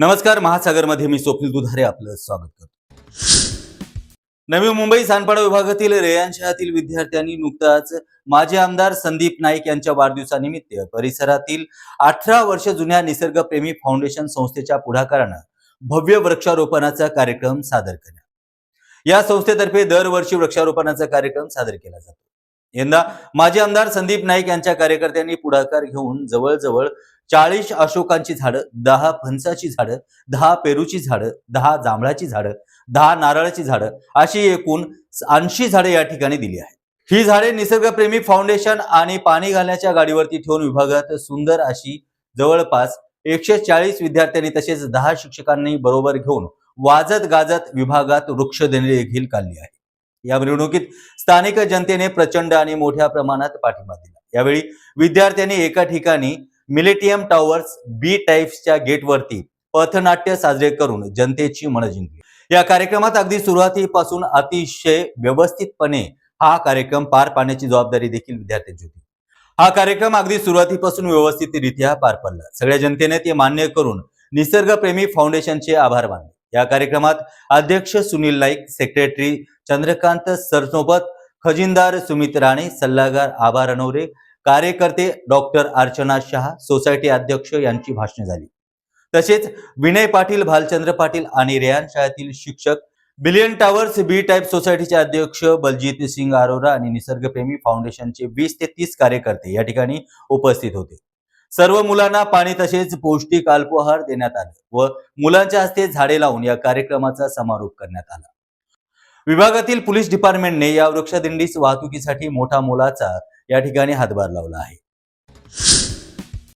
नमस्कार महासागरमध्ये मी स्वप्नील दुधारे आपलं स्वागत करतो. नवी मुंबई सानपाडा विभागातील रेयान शहरातील विद्यार्थ्यांनी नुकताच माजी आमदार संदीप नाईक यांच्या वाढदिवसानिमित्त परिसरातील अठरा वर्ष जुन्या निसर्गप्रेमी फाउंडेशन संस्थेच्या पुढाकारानं भव्य वृक्षारोपणाचा कार्यक्रम सादर करण्यात या संस्थेतर्फे दरवर्षी वृक्षारोपणाचा कार्यक्रम सादर केला जातो. यंदा माजी आमदार संदीप नाईक यांच्या कार्यकर्त्यांनी पुढाकार घेऊन जवळजवळ चाळीस अशोकांची झाडं दहा फणसाची झाडं दहा पेरूची झाडं दहा जांभळाची झाडं दहा नारळाची झाडं अशी एकूण ऐंशी झाडे या ठिकाणी दिली आहेत. ही झाडे निसर्गप्रेमी फाउंडेशन आणि पाणी घालण्याच्या गाडीवरती ठेवून विभागात सुंदर अशी जवळपास एकशे चाळीस विद्यार्थ्यांनी तसेच दहा शिक्षकांनी बरोबर घेऊन वाजत गाजत विभागात वृक्ष देणे देखील काढली आहे. या मिरवणुकीत स्थानिक जनतेने प्रचंड आणि मोठ्या प्रमाणात पाठिंबा दिला. यावेळी विद्यार्थ्यांनी एका ठिकाणी मिलेटियम टॉवर्स बी टाईप्सच्या गेटवरती पथनाट्य साजरे करून जनतेची मन जिंकली. या कार्यक्रमात अगदी सुरुवातीपासून अतिशय व्यवस्थितपणे हा कार्यक्रम पार पाडण्याची जबाबदारी देखील विद्यार्थ्यांची होती. हा कार्यक्रम अगदी सुरुवातीपासून व्यवस्थितरित्या पार पडला. सगळ्या जनतेने ते मान्य करून निसर्गप्रेमी फाउंडेशनचे आभार मानले. या कार्यक्रमात अध्यक्ष सुनील नाईक सेक्रेटरी चंद्रकांत सरसोबत खजिनदार सुमित राणे सल्लागार आबा रणवरे कार्यकर्ते डॉक्टर अर्चना शहा सोसायटी अध्यक्ष यांची भाषणे झाली. तसेच विनय पाटील भालचंद्र पाटील आणि रेयान शाळेतील शिक्षक बिलियन टावर्स बी टाईप सोसायटीचे अध्यक्ष बलजीत सिंग अरोरा आणि निसर्गप्रेमी फाउंडेशनचे वीस ते तीस कार्यकर्ते या ठिकाणी उपस्थित होते. सर्व मुलांना पाणी तसेच पौष्टिक अल्पोहार देण्यात आले व मुलांच्या हस्ते झाडे लावून या कार्यक्रमाचा समारोप करण्यात आला. विभागातील पोलीस डिपार्टमेंटने या वृक्षदिंडीस वाहतुकीसाठी मोठा मोलाचा या ठिकाणी हातभार लावला आहे.